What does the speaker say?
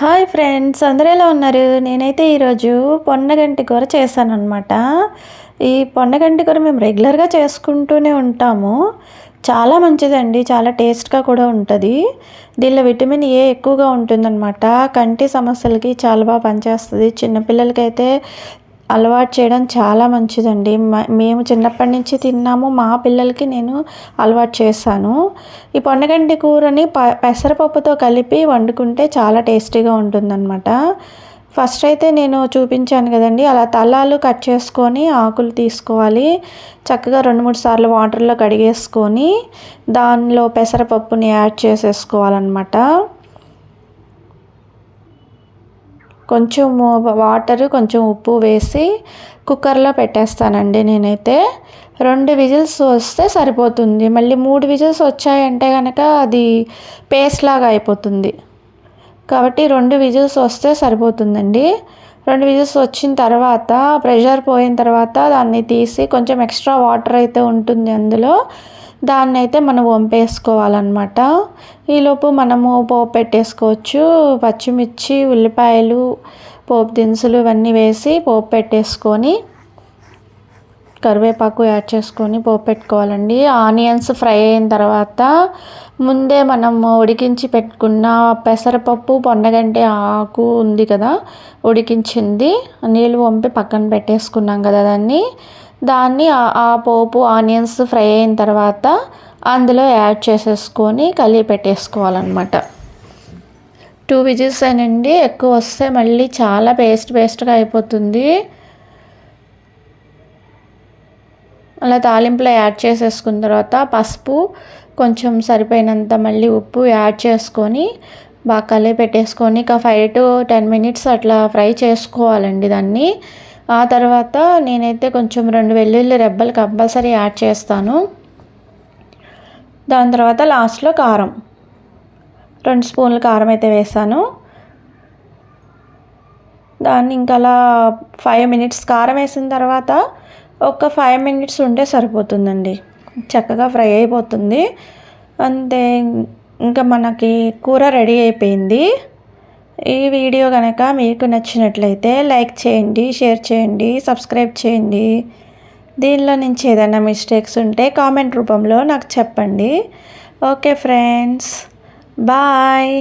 Hi friends అందరూ ఎలా ఉన్నారు? నేనైతే ఈరోజు పొన్నగంటి కూర చేశాను అనమాట ఈ పొన్నగంటి కూర మేము రెగ్యులర్గా చేసుకుంటూనే ఉంటాము. చాలా మంచిదండి చాలా టేస్ట్గా కూడా ఉంటుంది. దీనిలో విటమిన్ ఏ ఎక్కువగా ఉంటుందన్నమాట. కంటి సమస్యలకి చాలా బాగా పనిచేస్తుంది. చిన్నపిల్లలకైతే అలవాటు చేయడం చాలా మంచిదండి. మేము చిన్నప్పటి నుంచి తిన్నాము. మా పిల్లలకి నేను అలవాటు చేశాను. ఈ పొన్నగంటి కూరని ప పెసరపప్పుతో కలిపి వండుకుంటే చాలా టేస్టీగా ఉంటుందన్నమాట. ఫస్ట్ అయితే నేను చూపించాను కదండి. అలా తలాలు కట్ చేసుకొని ఆకులు తీసుకోవాలి. చక్కగా రెండు మూడు సార్లు వాటర్లో కడిగేసుకొని దానిలో పెసరపప్పుని యాడ్ చేసేసుకోవాలన్నమాట. కొంచెం వాటర్ కొంచెం ఉప్పు వేసి కుక్కర్లో పెట్టేస్తానండి నేనైతే. రెండు విజిల్స్ వస్తే సరిపోతుంది. మళ్ళీ మూడు విజిల్స్ వచ్చాయంటే కనుక అది పేస్ట్ లాగా అయిపోతుంది. కాబట్టి రెండు విజిల్స్ వస్తే సరిపోతుందండి. రెండు విజిల్స్ వచ్చిన తర్వాత ప్రెషర్ పోయిన తర్వాత దాన్ని తీసి కొంచెం ఎక్స్ట్రా వాటర్ అయితే ఉంటుంది అందులో. దాన్ని అయితే మనం వంపేసుకోవాలన్నమాట. ఈలోపు మనము పోపు పెట్టేసుకోవచ్చు. పచ్చిమిర్చి ఉల్లిపాయలు పోపు దినుసులు ఇవన్నీ వేసి పోపు పెట్టేసుకొని కరివేపాకు యాడ్ చేసుకొని పోపు పెట్టుకోవాలండి. ఆనియన్స్ ఫ్రై అయిన తర్వాత ముందే మనం ఉడికించి పెట్టుకున్న పెసరపప్పు పొండగంటే ఆకు ఉంది కదా ఉడికించింది. నీళ్ళు వంపి పక్కన పెట్టేసుకున్నాం కదా దాన్ని. దాన్ని ఆ పోపు ఆనియన్స్ ఫ్రై అయిన తర్వాత అందులో యాడ్ చేసేసుకొని కలిపి పెట్టేసుకోవాలన్నమాట. టూ విజిల్స్ అయినండి ఎక్కువ వస్తే మళ్ళీ చాలా పేస్ట్ పేస్ట్గా అయిపోతుంది. అలా తాలింపులో యాడ్ చేసేసుకున్న తర్వాత పసుపు కొంచెం సరిపోయినంత మళ్ళీ ఉప్పు యాడ్ చేసుకొని బాగా కలిపి పెట్టేసుకొని ఒక ఫైవ్ టు టెన్ మినిట్స్ అట్లా ఫ్రై చేసుకోవాలండి దాన్ని. ఆ తర్వాత నేనైతే కొంచెం రెండు వెల్లుల్లి రెబ్బలు కంపల్సరీ యాడ్ చేస్తాను. దాని తర్వాత లాస్ట్లో కారం. రెండు స్పూన్లు కారం అయితే వేసాను. దాన్ని ఇంకా అలా ఫైవ్ మినిట్స్ కారం వేసిన తర్వాత ఒక ఫైవ్ మినిట్స్ ఉంటే సరిపోతుందండి. చక్కగా ఫ్రై అయిపోతుంది. అంతే ఇంకా మనకి కూర రెడీ అయిపోయింది. ఈ వీడియో కనుక మీకు నచ్చినట్లయితే లైక్ చేయండి షేర్ చేయండి సబ్స్క్రైబ్ చేయండి. దీనిలో నుంచి ఏదైనా మిస్టేక్స్ ఉంటే కామెంట్ రూపంలో నాకు చెప్పండి. Okay friends bye.